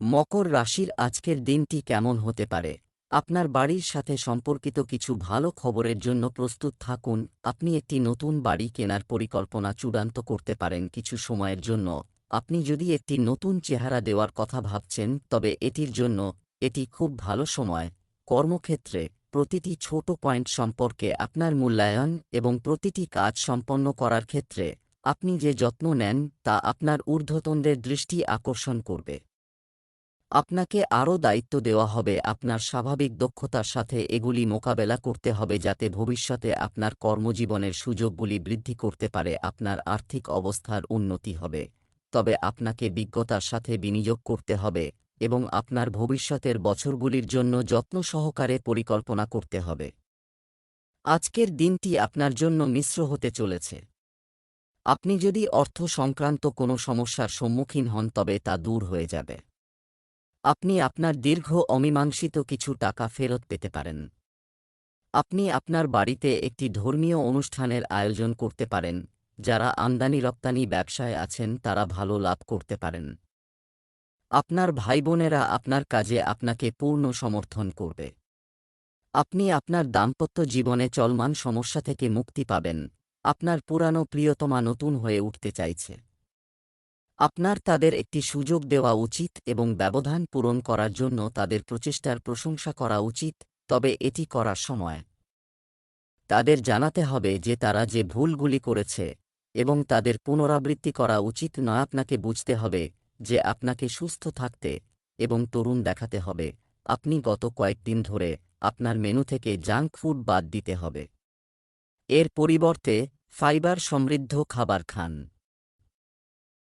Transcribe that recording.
মকর রাশির আজকের দিনটি কেমন হতে পারে? আপনার বাড়ির সাথে সম্পর্কিত কিছু ভালো খবরের জন্য প্রস্তুত থাকুন। আপনি একটি নতুন বাড়ি কেনার পরিকল্পনা চূড়ান্ত করতে পারেন কিছু সময়ের জন্য। আপনি যদি একটি নতুন চেহারা দেওয়ার কথা ভাবছেন, তবে এটির জন্য এটি খুব ভালো সময়। কর্মক্ষেত্রে প্রতিটি ছোট পয়েন্ট সম্পর্কে আপনার মূল্যায়ন এবং প্রতিটি কাজ সম্পন্ন করার ক্ষেত্রে আপনি যে যত্ন নেন, তা আপনার ঊর্ধ্বতনদের দৃষ্টি আকর্ষণ করবে। আপনাকে আরও দায়িত্ব দেওয়া হবে, আপনার স্বাভাবিক দক্ষতার সাথে এগুলি মোকাবেলা করতে হবে যাতে ভবিষ্যতে আপনার কর্মজীবনের সুযোগগুলি বৃদ্ধি করতে পারে, আপনার আর্থিক অবস্থার উন্নতি হবে। তবে আপনাকে বিজ্ঞতার সাথে বিনিয়োগ করতে হবে এবং আপনার ভবিষ্যতের বছরগুলির জন্য যত্ন সহকারে পরিকল্পনা করতে হবে। আজকের দিনটি আপনার জন্য মিশ্র হতে চলেছে। আপনি যদি অর্থ সংক্রান্ত কোনো সমস্যার সম্মুখীন হন তবে তা দূর হয়ে যাবে। আপনি আপনার দীর্ঘ অমীমাংসিত কিছু টাকা ফেরত পেতে পারেন। আপনি আপনার বাড়িতে একটি ধর্মীয় অনুষ্ঠানের আয়োজন করতে পারেন, যারা আমদানি রপ্তানি ব্যবসায় আছেন তারা ভালো লাভ করতে পারেন। আপনার ভাইবোনেরা আপনার কাজে আপনাকে পূর্ণ সমর্থন করবে। আপনি আপনার দাম্পত্য জীবনে চলমান সমস্যা থেকে মুক্তি পাবেন। আপনার পুরানো প্রিয়তমা নতুন হয়ে উঠতে চাইছে। আপনার তাদের একটি সুযোগ দেওয়া উচিত এবং ব্যবধান পূরণ করার জন্য তাদের প্রচেষ্টার প্রশংসা করা উচিত, তবে এটি করার সময়। তাদের জানাতে হবে যে তারা যে ভুলগুলি করেছে এবং তাদের পুনরাবৃত্তি করা উচিত নয় আপনাকে বুঝতে হবে যে আপনাকে সুস্থ থাকতে এবং তরুণ দেখাতে হবে। আপনি গত কয়েকদিন ধরে আপনার মেনু থেকে জাঙ্ক ফুড বাদ দিতে হবে। এর পরিবর্তে ফাইবার সমৃদ্ধ খাবার খান।